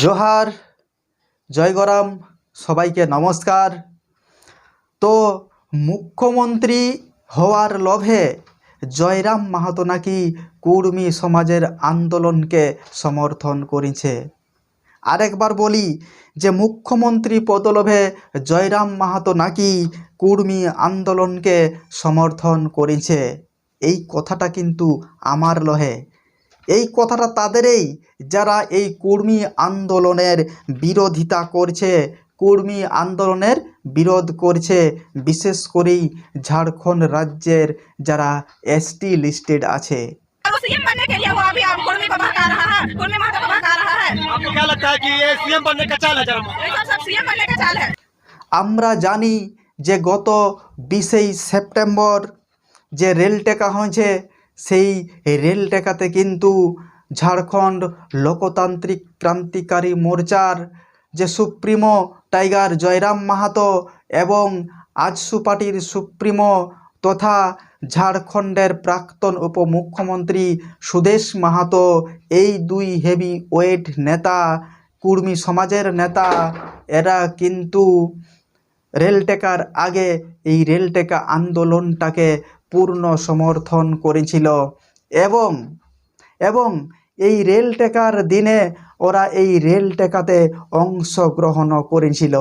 জোহার জয়গরাম সবাইকে নমস্কার। তো মুখ্যমন্ত্রী হওয়ার লোভে জয়রাম মাহাতো নাকি কুর্মী সমাজের আন্দোলনকে সমর্থন করেছে? আরেকবার বলি যে মুখ্যমন্ত্রী পদলোভে জয়রাম মাহাতো নাকি কুর্মী আন্দোলনকে সমর্থন করেছে, এই কথাটা কিন্তু আমার লহে এই কথাটা তাদেরই যারা এই কুর্মী আন্দোলনের বিরোধিতা করছে কুর্মী আন্দোলনের বিরোধ করছে বিশেষ করেই ঝাড়খণ্ড রাজ্যের যারা এসটি লিস্টেড আছে वो सीएम बनने के लिए वो अभी आप कुर्मी को भगा रहा है कुर्मी माता को भगा रहा है आपको क्या लगता है कि ये सीएम बनने का चाल है जरा ये सब सब सीएम बनने का चाल है আমরা জানি যে গত বিশেই সেপ্টেম্বর যে রেল টেকা হয়েছে সেই রেল টেকাতে কিন্তু ঝাড়খণ্ড লোকতান্ত্রিক ক্রান্তিকারী মোর্চার যে সুপ্রিমো টাইগার জয়রাম মাহাতো এবং আজসু পার্টির সুপ্রিমো তথা ঝাড়খণ্ডের প্রাক্তন উপমুখ্যমন্ত্রী সুদেশ মাহাতো, এই দুই হেভি ওয়েট নেতা, কুর্মী সমাজের নেতা, এরা কিন্তু রেল টেকার আগে এই রেল টেকা আন্দোলনটাকে পূর্ণ সমর্থন করেছিল এবং এবং এই রেল টেকার দিনে ওরা এই রেল টেকাতে অংশগ্রহণও করেছিল।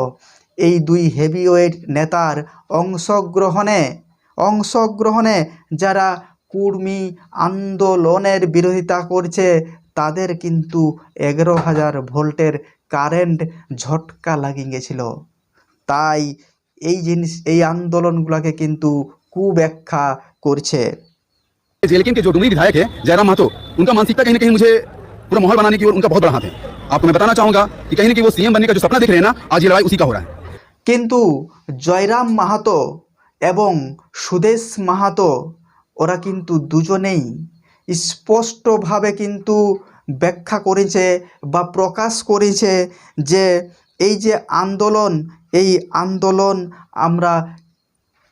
এই দুই হেভিওয়েট নেতার অংশগ্রহণে অংশগ্রহণে যারা কুর্মী আন্দোলনের বিরোধিতা করছে, তাদের কিন্তু এগারো হাজার ভোল্টের কারেন্ট ঝটকা লাগিয়ে গেছিল। তাই এই জিনিস, এই আন্দোলনগুলোকে কিন্তু কুব্যাখ্যা করছে जेलकिन के जो डुमरी विधायक है जयराम महतो उनका मानसिकता कहीं ना कहीं मुझे पूरा माहौल बनाने की ओर उनका बहुत बड़ा हाथ है आपको मैं बताना चाहूंगा कि कहीं ना कहीं वो सीएम बनने का जो सपना देख रहे हैं ना आज ये लड़ाई उसी का हो रहा है কিন্তু জয়রাম মাহাতো এবং সুদেশ মাহাতো ওরা কিন্তু দুজনেই স্পষ্টভাবে কিন্তু ব্যাখ্যা করেছে বা প্রকাশ করেছে যে এই যে আন্দোলন এই আন্দোলন আমরা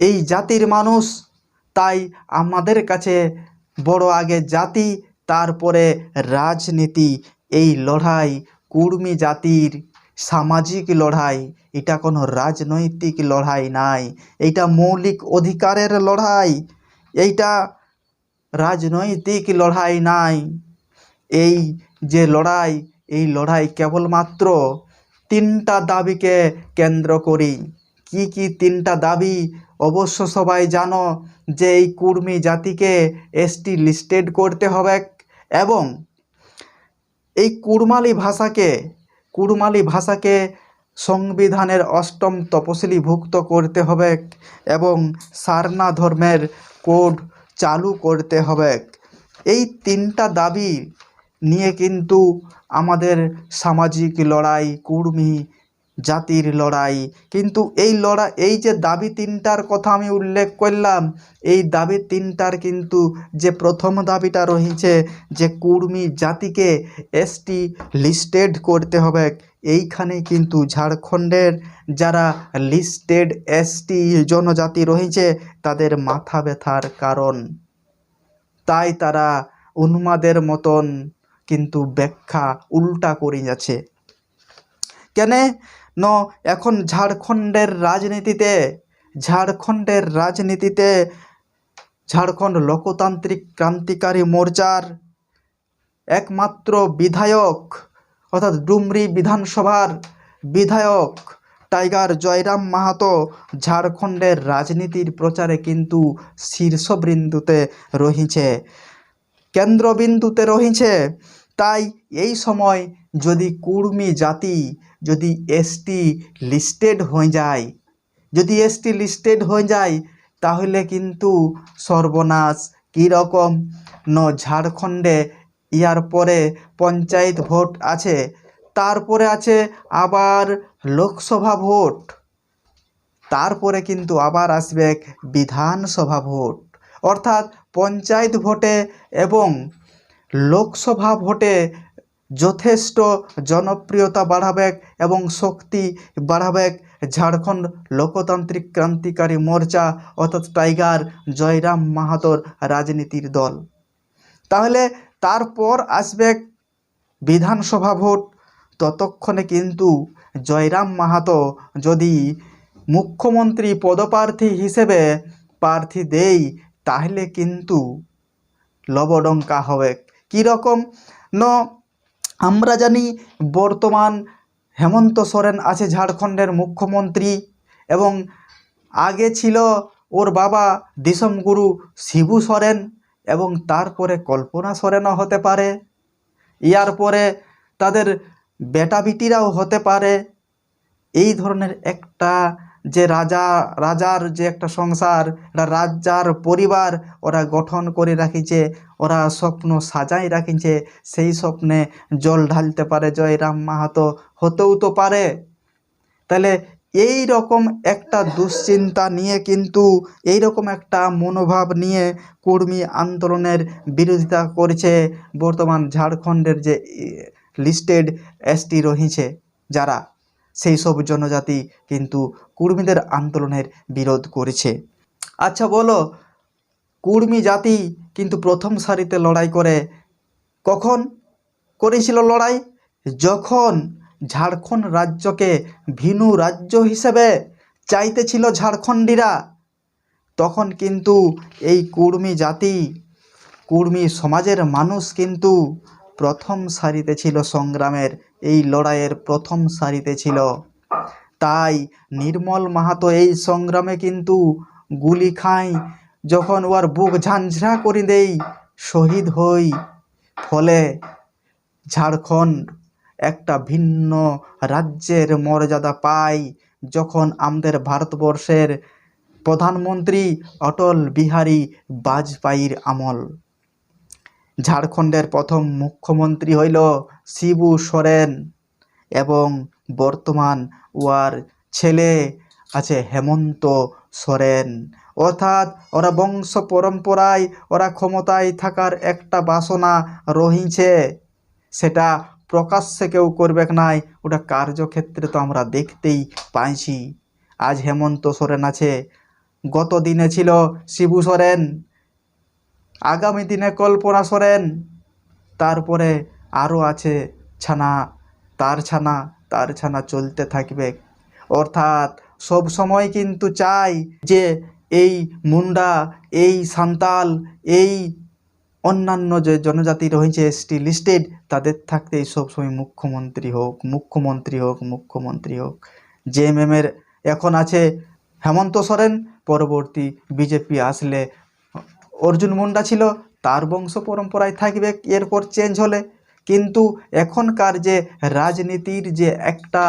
এই জাতির মানুষ। তাই আমাদের কাছে বড় আগে জাতি, তারপরে রাজনীতি। এই লড়াই কুর্মী জাতির সামাজিক লড়াই। এটা কোনো রাজনৈতিক লড়াই নাই। এইটা মৌলিক অধিকারের লড়াই। এইটা রাজনৈতিক লড়াই নাই। এই যে লড়াই, এই লড়াই কেবলমাত্র তিনটা দাবিকে কেন্দ্র করি কি কি তিনটা দাবি অবশ্য সবাই জানো যে এই কুর্মী জাতিকে এসটি লিস্টেড করতে হবে এবং এই কুড়মালি ভাষাকে কুড়মালি ভাষাকে সংবিধানের অষ্টম তপশিলিভুক্ত করতে হবে এবং সারনা ধর্মের কোড চালু করতে হবে। এই তিনটা দাবি নিয়ে কিন্তু আমাদের সামাজিক লড়াই, কুর্মী জাতির লড়াই। কিন্তু এই লড়াই এই যে দাবি তিনটার কথা আমি উল্লেখ করলাম, এই দাবি তিনটার কিন্তু যে প্রথম দাবিটা রয়েছে যে কুর্মী জাতিকে এসটি লিস্টেড করতে হবে, এইখানে কিন্তু ঝাড়খণ্ডের যারা লিস্টেড এসটি জনজাতি রয়েছে তাদের মাথা ব্যথার কারণ। তাই তারা উন্মাদের মতন কিন্তু ব্যাখ্যা উল্টা করে যাচ্ছে। কেন? ন, এখন ঝাড়খণ্ডের রাজনীতিতে ঝাড়খণ্ডের রাজনীতিতে ঝাড়খণ্ড লোকতান্ত্রিক ক্রান্তিকারী মোর্চার একমাত্র বিধায়ক, অর্থাৎ ডুমরি বিধানসভার বিধায়ক টাইগার জয়রাম মাহাতো ঝাড়খণ্ডের রাজনীতির প্রচারে কিন্তু শীর্ষবিন্দুতে রহিছে। কেন্দ্রবিন্দুতে রহিছে তাই এই সময় যদি কুর্মী জাতি যদি এসটি লিস্টেড হয়ে যায়, যদি এসটি লিস্টেড হয়ে যায়, তাহলে কিন্তু সর্বনাশ। কীরকম ন, ঝাড়খণ্ডে ইয়ার পরে পঞ্চায়েত ভোট আছে তারপরে আছে আবার লোকসভা ভোট তারপরে কিন্তু আবার আসবে বিধানসভা ভোট। অর্থাৎ পঞ্চায়েত ভোটে এবং লোকসভা ভোটে যথেষ্ট জনপ্রিয়তা বাড়াবেক এবং শক্তি বাড়াবেক ঝাড়খণ্ড লোকতান্ত্রিক ক্রান্তিকারী মোর্চা অর্থাৎ টাইগার জয়রাম মাহাতোর রাজনীতির দল। তাহলে তারপর আসবে বিধানসভা ভোট। ততক্ষণে কিন্তু জয়রাম মাহাতো যদি মুখ্যমন্ত্রী পদপ্রার্থী হিসেবে প্রার্থী দেই, তাহলে কিন্তু লবডঙ্কা হবে। কীরকম? ন, আমরা জানি বর্তমান হেমন্ত সোরেন আছে ঝাড়খণ্ডের মুখ্যমন্ত্রী এবং আগে ছিল ওর বাবা দিসম গুরু শিবু সোরেন এবং তারপরে কল্পনা সোরেনও হতে পারে। ইয়ার পরে তাদের বেটা বিটিরাও হতে পারে। এই ধরনের একটা যে রাজা, রাজার যে একটা সংসার, একটা রাজার পরিবার ওরা গঠন করে রাখিছে, ওরা স্বপ্ন সাজাই রাখিছে, সেই স্বপ্নে জল ঢালতে পারে জয়রাম মাহাতো, হতেও তো পারে। তাহলে এই রকম একটা দুশ্চিন্তা নিয়ে কিন্তু এই রকম একটা মনোভাব নিয়ে কর্মী আন্দোলনের বিরোধিতা করছে বর্তমান ঝাড়খণ্ডের যে লিস্টেড এসটি রহিছে যারা। সেই সব জনজাতি কিন্তু কুর্মীদের আন্দোলনের বিরোধ করেছে। আচ্ছা বলো, কুর্মী জাতি কিন্তু প্রথম সারিতে লড়াই করে কখন? করেছিল লড়াই? যখন ঝাড়খণ্ড রাজ্যকে ভিনু রাজ্য হিসেবে চাইতেছিল ঝাড়খণ্ডীরা, তখন কিন্তু এই কুর্মী জাতি, কুর্মী সমাজের মানুষ কিন্তু প্রথম সারিতে ছিল সংগ্রামের এই লড়াইয়ের প্রথম সারিতে ছিল। তাই নির্মল মাহাতো এই সংগ্রামে কিন্তু গুলি খাই যখন ওর বুক ঝাঁঝরা করে দেই শহীদ হই। ফলে ঝাড়খণ্ড একটা ভিন্ন রাজ্যের মর্যাদা পায়। যখন আমাদের ভারতবর্ষের প্রধানমন্ত্রী অটল বিহারী বাজপেয়ীর আমল ঝাড়খণ্ডের প্রথম মুখ্যমন্ত্রী হইল শিবু সোরেন এবং বর্তমান ওয়ার ছেলে আছে হেমন্ত সোরেন। অর্থাৎ ওরা বংশ পরম্পরায়, ওরা ক্ষমতায় থাকার একটা বাসনা রহিছে। সেটা প্রকাশ্যে কেউ করবে নাই, ওটা কার্যক্ষেত্রে তো আমরা দেখতেই পাইছি। আজ হেমন্ত সোরেন আছে। গত দিনে ছিল শিবু সোরেন। আগামী দিনে কল্পনা সরেন। তারপরে আরও আছে ছানা। তার ছানা তার ছানা চলতে থাকবে। অর্থাৎ সব সময় কিন্তু চাই যে এই মুন্ডা, এই সান্তাল, এই অন্যান্য যে জনজাতি রয়েছে, এসটি লিস্টেড তাদের থাকতে থাকতেই সবসময় মুখ্যমন্ত্রী হোক মুখ্যমন্ত্রী হোক মুখ্যমন্ত্রী হোক। জেএমএমের এখন আছে হেমন্ত সোরেন, পরবর্তী বিজেপি আসলে অর্জুন মুন্ডা ছিল, তার বংশ পরম্পরায় থাকবে, এরপর চেঞ্জ হলে। কিন্তু এখনকার যে রাজনীতির যে একটা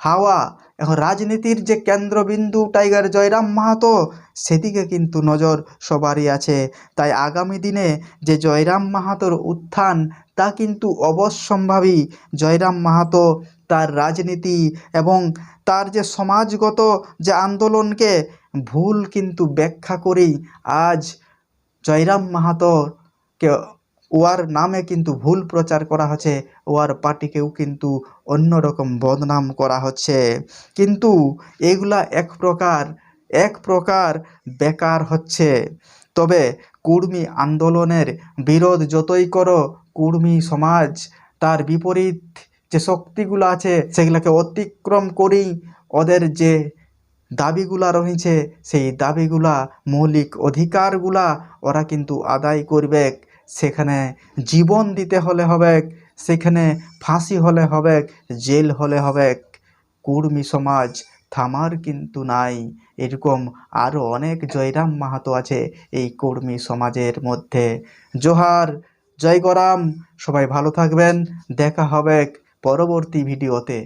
হাওয়া, এখন রাজনীতির যে কেন্দ্রবিন্দু টাইগার জয়রাম মাহাতো, সেদিকে কিন্তু নজর সবারই আছে। তাই আগামী দিনে যে জয়রাম মাহাতোর উত্থান, তা কিন্তু অবশ্যম্ভাবী। জয়রাম মাহাতো তার রাজনীতি এবং তার যে সমাজগত যে আন্দোলনকে ভুল কিন্তু ব্যাখ্যা করেই আজ জয়রাম মাহাতোকে ওয়ার নামে কিন্তু ভুল প্রচার করা হচ্ছে ওয়ার পার্টিকেও কিন্তু অন্যরকম বদনাম করা হচ্ছে। কিন্তু এগুলা এক প্রকার এক প্রকার বেকার হচ্ছে। তবে কুর্মী আন্দোলনের বিরোধ যতই করো, কুর্মী সমাজ তার বিপরীত যে শক্তিগুলো আছে, সেগুলোকে অতিক্রম করেই ওদের যে দাবিগুলা রয়েছে সেই দাবিগুলা মৌলিক অধিকারগুলা ওরা কিন্তু আদায় করবে সেখানে জীবন দিতে হলে হবে সেখানে ফাঁসি হলে হবে জেল হলে হবে কুর্মী সমাজ থামার কিন্তু নাই। এরকম আরও অনেক জয়রাম মাহাতো আছে এই কর্মী সমাজের মধ্যে। জোহার, জয় গরাম, সবাই ভালো থাকবেন, দেখা হবে পরবর্তী ভিডিওতে।